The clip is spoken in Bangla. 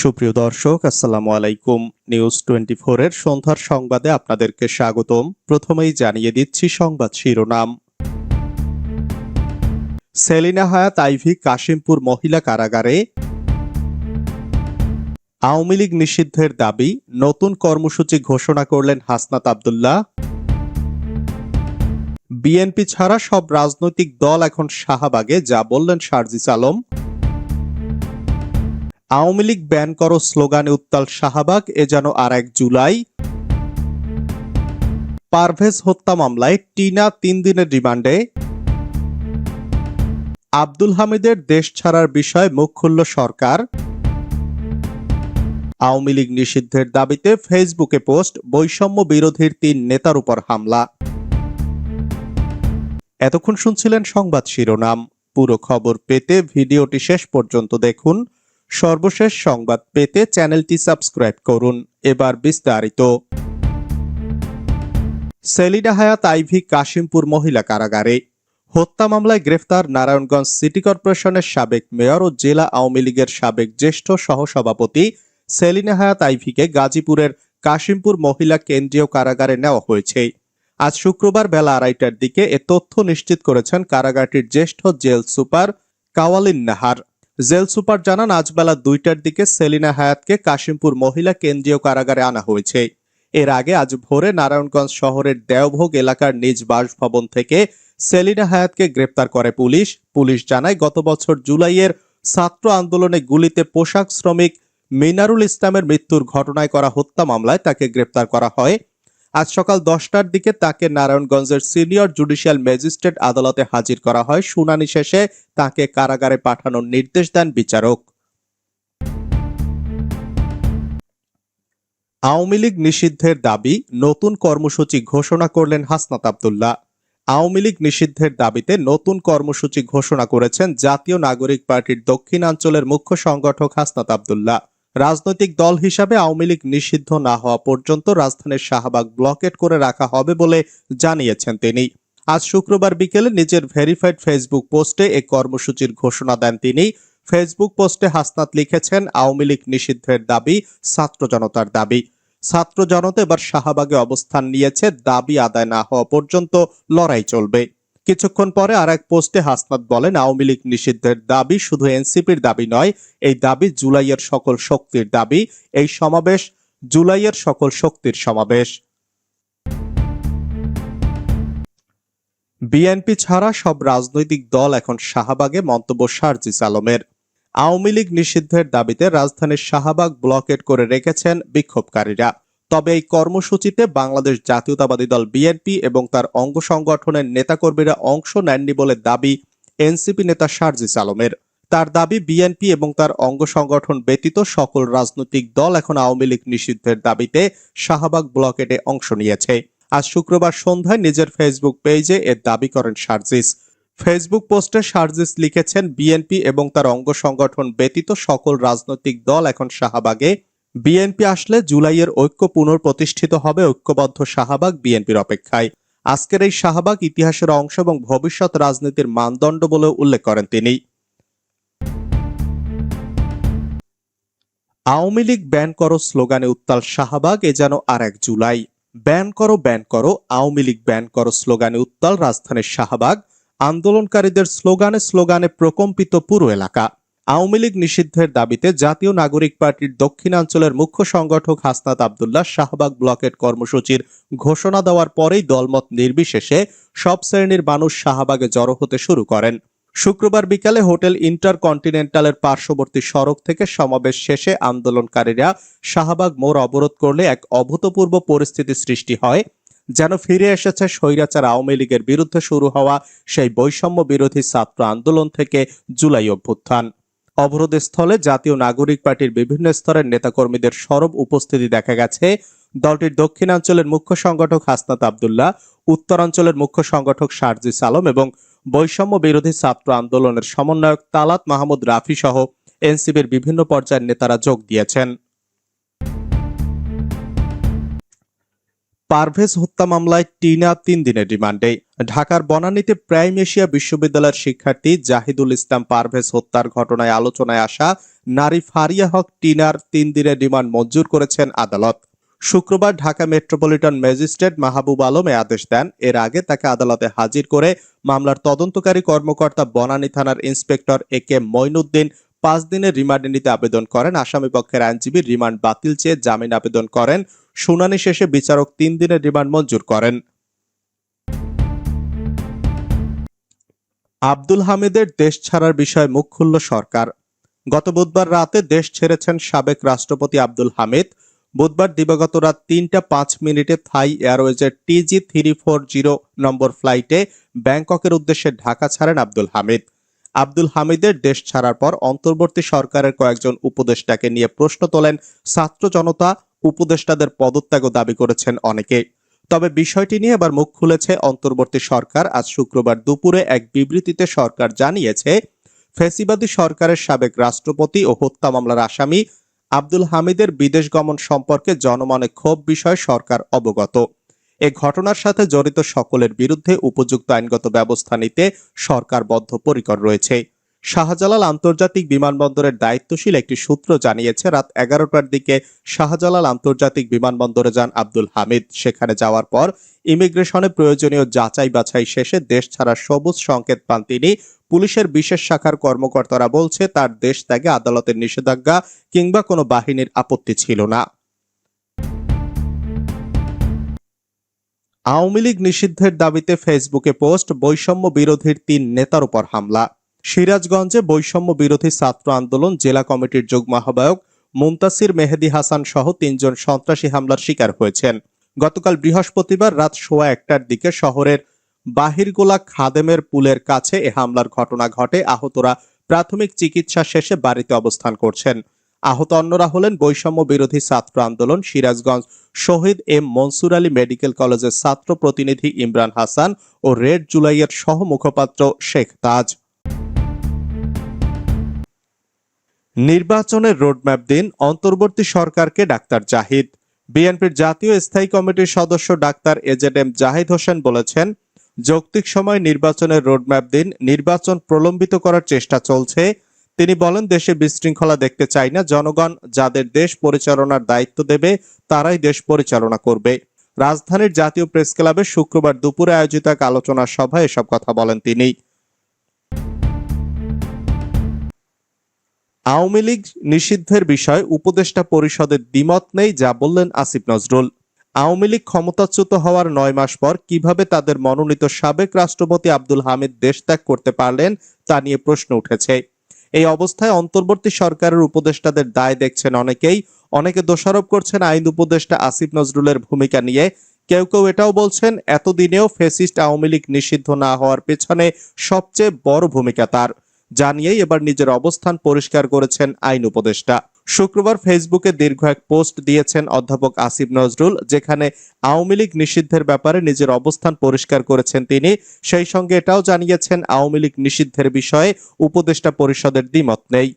সুপ্রিয় দর্শক, আসসালামু আলাইকুম। নিউজ টোয়েন্টি এর সন্ধ্যার সংবাদে আপনাদেরকে স্বাগতম। প্রথমেই জানিয়ে দিচ্ছি সংবাদ শিরোনাম। সেলিনা হায়াত, আইভি কাশিমপুর মহিলা কারাগারে। আওয়ামী লীগ নিষিদ্ধের দাবি, নতুন কর্মসূচি ঘোষণা করলেন হাসনাত আবদুল্লাহ। বিএনপি ছাড়া সব রাজনৈতিক দল এখন শাহবাগে, যা বললেন শারজিস আলম। আওয়ামী লীগ ব্যান করো স্লোগানে উত্তাল শাহবাগ, এ যেন আর এক জুলাই। পারভেজ হত্যা মামলায় টিনা তিন দিনের রিমান্ডে। আব্দুল হামিদের দেশ ছাড়ার বিষয়ে মুখ খুলল সরকার। আওয়ামী লীগ নিষিদ্ধের দাবিতে ফেসবুকে পোস্ট, বৈষম্য বিরোধীর তিন নেতার উপর হামলা। এতক্ষণ শুনছিলেন সংবাদ শিরোনাম। পুরো খবর পেতে ভিডিওটি শেষ পর্যন্ত দেখুন। সর্বশেষ সংবাদ পেতে চ্যানেলটি সাবস্ক্রাইব করুন। এবার বিস্তারিত। সেলিনা হায়াত আইভি কাশিমপুর মহিলা কারাগারে। হত্যা মামলায় গ্রেফতার নারায়ণগঞ্জ সিটি কর্পোরেশনের সাবেক মেয়র ও জেলা আওয়ামী লীগের সাবেক জ্যেষ্ঠ সহসভাপতি সেলিনা হায়াত আইভিকে গাজীপুরের কাশিমপুর মহিলা কেন্দ্রীয় কারাগারে নেওয়া হয়েছে। আজ শুক্রবার বেলা আড়াইটার দিকে এ তথ্য নিশ্চিত করেছেন কারাগারটির জ্যেষ্ঠ jail super Kawalin Nahar. Jail super জানান, আজ বেলা দুইটার দিকে সেলিনা হায়াতকে কাশিমপুর মহিলা কেন্দ্রীয় কারাগারে আনা হয়েছে। এর আগে আজ ভোরে নারায়ণগঞ্জ শহরের দেওভোগ এলাকার নিজ বাসভবন থেকে সেলিনা হায়াতকে গ্রেপ্তার করে পুলিশ। পুলিশ জানায়, গত বছর জুলাইয়ের ছাত্র আন্দোলনে গুলিতে পোশাক শ্রমিক মিনারুল ইসলামের মৃত্যুর ঘটনায় করা হত্যা মামলায় তাকে গ্রেপ্তার করা হয়। আজ সকাল দশটার দিকে তাকে নারায়ণগঞ্জের সিনিয়র জুডিশিয়াল ম্যাজিস্ট্রেট আদালতে হাজির করা হয়। শুনানি শেষে তাকে কারাগারে পাঠানোর নির্দেশ দেন বিচারক। আওয়ামী লীগ নিষিদ্ধের দাবি নতুন কর্মসূচি ঘোষণা করলেন হাসনাত আবদুল্লাহ। আওয়ামী লীগ নিষিদ্ধের দাবিতে নতুন কর্মসূচি ঘোষণা করেছেন জাতীয় নাগরিক পার্টির দক্ষিণাঞ্চলের মুখ্য সংগঠক হাসনাত আবদুল্লাহ। রাজনৈতিক দল হিসাবে আওয়ামী লীগ নিষিদ্ধ না হওয়া পর্যন্ত রাজধানীর শাহবাগ ব্লকেট করে রাখা হবে বলে জানিয়েছেন তিনি। আজ শুক্রবার বিকেলে নিজের ভেরিফাইড ফেসবুক পোস্টে এ কর্মসূচির ঘোষণা দেন তিনি। ফেসবুক পোস্টে হাসনাত লিখেছেন, আওয়ামী লীগ নিষিদ্ধের দাবি ছাত্র জনতার দাবি। ছাত্র জনতা এবার শাহবাগে অবস্থান নিয়েছে, দাবি আদায় না হওয়া পর্যন্ত লড়াই চলবে। কিছুক্ষণ পরে আর এক পোস্টে হাসনাত বলেন, আওয়ামী লীগ নিষিদ্ধের দাবি শুধু এনসিপির দাবি নয়, এই দাবি জুলাইয়ের সকল শক্তির দাবি। এই সমাবেশ জুলাইয়ের সকল শক্তির সমাবেশ। বিএনপি ছাড়া সব রাজনৈতিক দল এখন শাহবাগে, মন্তব্য শারজিস আলমের। আওয়ামী লীগ নিষিদ্ধের দাবিতে রাজধানীর শাহবাগ ব্লকেট করে রেখেছেন বিক্ষোভকারীরা। তবে এই কর্মসূচিতে বাংলাদেশ জাতীয়তাবাদী দল বিএনপি এবং তার অঙ্গ সংগঠনের নেতাকর্মীরা অংশ নেননি বলে দাবি এনসিপি নেতা শারজিস আলমের। তার দাবি বিএনপি এবং তার অঙ্গ সংগঠন ব্যতীত সকল রাজনৈতিক দল এখন আওয়ামী লীগ নিষিদ্ধের দাবিতে শাহবাগ ব্লকেটে অংশ নিয়েছে। আজ শুক্রবার সন্ধ্যায় নিজের ফেসবুক পেজে এর দাবি করেন শারজিস ফেসবুক পোস্টে শারজিস লিখেছেন, বিএনপি এবং তার অঙ্গ সংগঠন ব্যতীত সকল রাজনৈতিক দল এখন শাহবাগে বিএনপি আসলে জুলাইয়ের ঐক্য পুনঃপ্রতিষ্ঠিত হবে ঐক্যবদ্ধ শাহবাগ বিএনপির অপেক্ষায়। আজকের এই শাহবাগ ইতিহাসের অংশ এবং ভবিষ্যৎ রাজনীতির মানদণ্ড বলে উল্লেখ করেন তিনি। আওয়ামী লীগ ব্যান করো স্লোগানে উত্তাল শাহবাগ, এ যেন আর এক জুলাই। ব্যান করো ব্যান করো, আওয়ামী লীগ ব্যান করো স্লোগানে উত্তাল রাজধানীর শাহবাগ। আন্দোলনকারীদের স্লোগানে স্লোগানে প্রকম্পিত পুরো এলাকা। আওয়ামী লীগ নিষিদ্ধের দাবিতে জাতীয় নাগরিক পার্টির দক্ষিণাঞ্চলের মুখ্য সংগঠক হাসনাত আবদুল্লাহ শাহবাগ ব্লকেট কর্মসূচির ঘোষণা দেওয়ার পরেই দলমত নির্বিশেষে সব শ্রেণির মানুষ শাহবাগে জড়ো হতে শুরু করেন। শুক্রবার বিকালে হোটেল ইন্টারকন্টিনেন্টালের পার্শ্ববর্তী সড়ক থেকে সমাবেশ শেষে আন্দোলনকারীরা শাহবাগ মোড় অবরোধ করলে এক অভূতপূর্ব পরিস্থিতি সৃষ্টি হয়, যেন ফিরে এসেছে স্বৈরাচার আওয়ামী লীগের বিরুদ্ধে শুরু হওয়া সেই বৈষম্য বিরোধী ছাত্র আন্দোলন থেকে জুলাই অভ্যুত্থান। অবরোধ স্থলে জাতীয় নাগরিক পার্টির বিভিন্ন স্তরের নেতাকর্মীদের সরব উপস্থিতি দেখা গেছে। দলটির দক্ষিণাঞ্চলের মুখ্য সংগঠক হাসনাত আবদুল্লাহ, উত্তরাঞ্চলের মুখ্য সংগঠক শারজি আলম এবং বৈষম্য বিরোধী ছাত্র আন্দোলনের সমন্বয়ক তালাত মাহমুদ রাফি সহ এনসিবির বিভিন্ন পর্যায়ের নেতারা যোগ দিয়েছেন। পারভেজ হত্যা মামলায় টিনা তিন দিনের রিমান্ডে। ঢাকার বনানীতে প্রাইম এশিয়া বিশ্ববিদ্যালয়ের শিক্ষার্থী জাহিদুল ইসলাম পারভেজ হত্যার ঘটনায় আলোচনায় আসা নারী ফারিয়া হক টিনার তিন দিনের রিমান্ড মঞ্জুর করেছেন আদালত। শুক্রবার ঢাকা মেট্রোপলিটন ম্যাজিস্ট্রেট মাহবুব আলম এ আদেশ দেন। এর আগে তাকে আদালতে হাজির করে মামলার তদন্তকারী কর্মকর্তা বনানী থানার ইন্সপেক্টর এ কে মইনুদ্দিন পাঁচ দিনের রিমান্ডে নিতে আবেদন করেন। আসামি পক্ষের আইনজীবী রিমান্ড বাতিল চেয়ে জামিন আবেদন করেন। শুনানি শেষে বিচারক তিন দিনের রিমান্ড মঞ্জুর করেন। আব্দুল হামিদের দেশ ছাড়ার বিষয়ে মুখ খুলল সরকার। গত বুধবার রাতে দেশ ছেড়েছেন সাবেক রাষ্ট্রপতি আব্দুল হামিদ। বুধবার দিবাগত রাত তিনটা পাঁচ মিনিটে থাই এয়ারওয়েজের টিজি থ্রি ফোর জিরো নম্বর ফ্লাইটে ব্যাংককের উদ্দেশ্যে ঢাকা ছাড়েন আব্দুল হামিদ। আব্দুল হামিদের দেশ ছাড়ার পর অন্তর্বর্তী সরকারের কয়েকজন উপদেষ্টাকে নিয়ে প্রশ্ন তোলেন ছাত্র জনতা, উপদেষ্টাদের পদত্যাগও দাবি করেছেন অনেকে তবে বিষয়টি নিয়ে এবার মুখ খুলেছে অন্তর্বর্তী সরকার। আজ শুক্রবার দুপুরে এক বিবৃতিতে সরকার জানিয়েছে, ফেসিবাদী সরকারের সাবেক রাষ্ট্রপতি ও হত্যা মামলার আসামি আব্দুল হামিদের বিদেশ গমন সম্পর্কে জনমনে ক্ষোভ বিষয়ে সরকার অবগত। এ ঘটনার সাথে জড়িত সকলের বিরুদ্ধে উপযুক্ত আইনগত ব্যবস্থা নিতে সরকার বদ্ধপরিকর রয়েছে। শাহজালাল আন্তর্জাতিক বিমানবন্দরের দায়িত্বশীল একটি সূত্র জানিয়েছে, রাত এগারোটার দিকে শাহজালাল আন্তর্জাতিক বিমানবন্দরে যান আব্দুল হামিদ। সেখানে যাওয়ার পর ইমিগ্রেশনে প্রয়োজনীয় যাচাই বাছাই শেষে দেশ ছাড়া সবুজ সংকেত পান তিনি। পুলিশের বিশেষ শাখার কর্মকর্তারা বলছে, তার দেশ ত্যাগে আদালতের নিষেধাজ্ঞা কিংবা কোনো বাহিনীর আপত্তি ছিল না। আওয়ামী লীগ নিষিদ্ধের দাবিতে ফেসবুকে পোস্ট বৈষম্য বিরোধীর তিন নেতার উপর হামলা। সিরাজগঞ্জে বৈষম্য বিরোধী ছাত্র আন্দোলন জেলা কমিটির যুগ্ম আহ্বায়ক মুমতাসির মেহেদি হাসান সহ তিনজন সন্ত্রাসী হামলার শিকার হয়েছেন। গতকাল বৃহস্পতিবার রাত সোয়া একটার দিকে শহরের বাহিরগোলা খাদেমের পুলের কাছে এ হামলার ঘটনা ঘটে। আহতরা প্রাথমিক চিকিৎসা শেষে বাড়িতে অবস্থান করছেন। আহত অন্যরা হলেন বৈষম্য বিরোধী ছাত্র আন্দোলন সিরাজগঞ্জ। শহীদ এম মনসুর আলী মেডিকেল কলেজের ছাত্র প্রতিনিধি ইমরান হাসান ও রেড জুলাইয়ের সহ মুখপাত্র শেখ তাজ। নির্বাচনের রোডম্যাপ দিন অন্তর্বর্তী সরকারকে ডাক্তার জাহিদ। বিএনপির জাতীয় স্থায়ী কমিটির সদস্য doctor A Z M Zahid Hossain বলেছেন, যৌক্তিক সময় নির্বাচনের রোডম্যাপ দিন নির্বাচন প্রলম্বিত করার চেষ্টা চলছে তিনি বলেন, দেশে বিশৃঙ্খলা দেখতে চাই না। জনগণ যাদের দেশ পরিচালনার দায়িত্ব দেবে, তারাই দেশ পরিচালনা করবে। রাজধানীর জাতীয় প্রেস ক্লাবে শুক্রবার দুপুরে আয়োজিত এক আলোচনা সভায় এসব কথা বলেন তিনি। আওয়ামী লীগ নিষিদ্ধের বিষয়ে উপদেষ্টা পরিষদের দ্বিমত নেই, যা বললেন আসিফ নজরুল। আওয়ামী লীগ ক্ষমতাচ্যুত হওয়ার নয় মাস পর কীভাবে তাদের মনোনীত সাবেক রাষ্ট্রপতি আব্দুল হামিদ দেশ ত্যাগ করতে পারলেন, তা নিয়ে প্রশ্ন উঠেছে। এই অবস্থায় অন্তর্বর্তী সরকারের উপদেষ্টাদের দায় দেখছেন অনেকেই। অনেকে দোষারোপ করছেন আইন উপদেষ্টা আসিফ নজরুলের ভূমিকা নিয়ে। কেউ কেউ এটাও বলছেন, এতদিনেও ফেসিস্ট আওয়ামী লীগ নিষিদ্ধ না হওয়ার পেছনে সবচেয়ে বড় ভূমিকা তার। জানিয়েই এবার নিজের অবস্থান পরিষ্কার করেছেন আইন উপদেষ্টা। শুক্রবার ফেসবুকে দীর্ঘ এক পোস্ট দিয়েছেন অধ্যাপক আসিফ নজরুল, যেখানে আওয়ামী লীগ নিষিদ্ধের ব্যাপারে নিজের অবস্থান পরিষ্কার করেছেন তিনি। সেই সঙ্গে এটাও জানিয়েছেন, আওয়ামী লীগ নিষিদ্ধের বিষয়ে উপদেষ্টা পরিষদের দ্বিমত নেই।